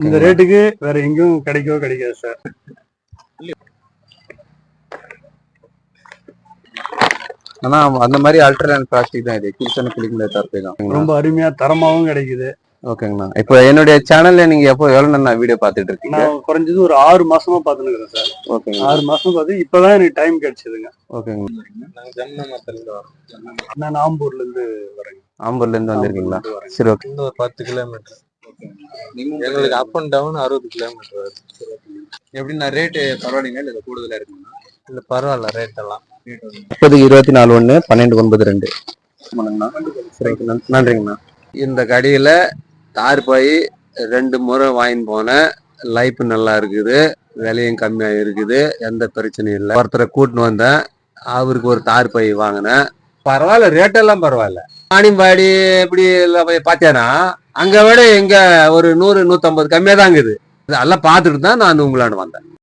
இந்த ரேட்டுக்கு வேற எங்கேயும் கிடைக்கவோ கிடைக்காது சார் ஆனா அந்த மாதிரி அல்ட்ரா பிளாஸ்டிக் தான் இது. கிச்சன் கிளிக் முடியாது தரப்பே தான். ரொம்ப அருமையா தரமாவும் கிடைக்குது. ஓகேங்கண்ணா இப்போ என்னுடைய சேனல்ல நீங்க எப்போ எவ்வளவு நான் வீடியோ பார்த்துட்டு இருக்கீங்க? நான் குறைஞ்சது ஒரு ஆறு மாசமா பாத்துன்னு இருக்கிறேன் சார் ஓகேங்க ஆறு மாசம் பார்த்து இப்பதான் எனக்கு டைம் கிடைச்சதுங்க. ஓகேங்க நாங்க ஜம்னமரத்துல வரோம். நான் நாம்பூர்ல இருந்து வரேங்க. ஆம்பூர்ல இருந்து வந்திருக்கீங்களா? இருந்து. சரி ஓகே ஒரு பத்து கிலோமீட்டர் எங்களுக்கு அப் அண்ட் டவுன் அறுபது கிலோமீட்டர் வருது எப்படின்னா ரேட்டு பரவாயில்லைங்க இல்லை கூடுதலா இருக்குங்களா? இல்ல பரவாயில்ல ரேட் எல்லாம். முப்பது இருபத்தி நாலு ஒன்று பன்னெண்டு ஒன்பது ரெண்டு. சரிங்கண்ணா நன்றிங்கண்ணா. இந்த கடையில் தார் பாய் ரெண்டு முறை வாங்கின்னு போனேன். லைஃப் நல்லா இருக்குது. விலையும் கம்மியாக இருக்குது. எந்த பிரச்சனையும் இல்லை. ஒருத்தரை கூட்டின்னு வந்தேன். அவருக்கு ஒரு தார் பை வாங்கினேன். பரவாயில்ல ரேட்டெல்லாம் பரவாயில்ல. வாணிம்பாடி எப்படி எல்லாம் போய் பார்த்தேன்னா அங்கே விட எங்க ஒரு நூறு நூற்றம்பது கம்மியாக தான் இருக்குது அதெல்லாம் பார்த்துட்டு தான் நான் உங்களாண்டு வந்தேன்.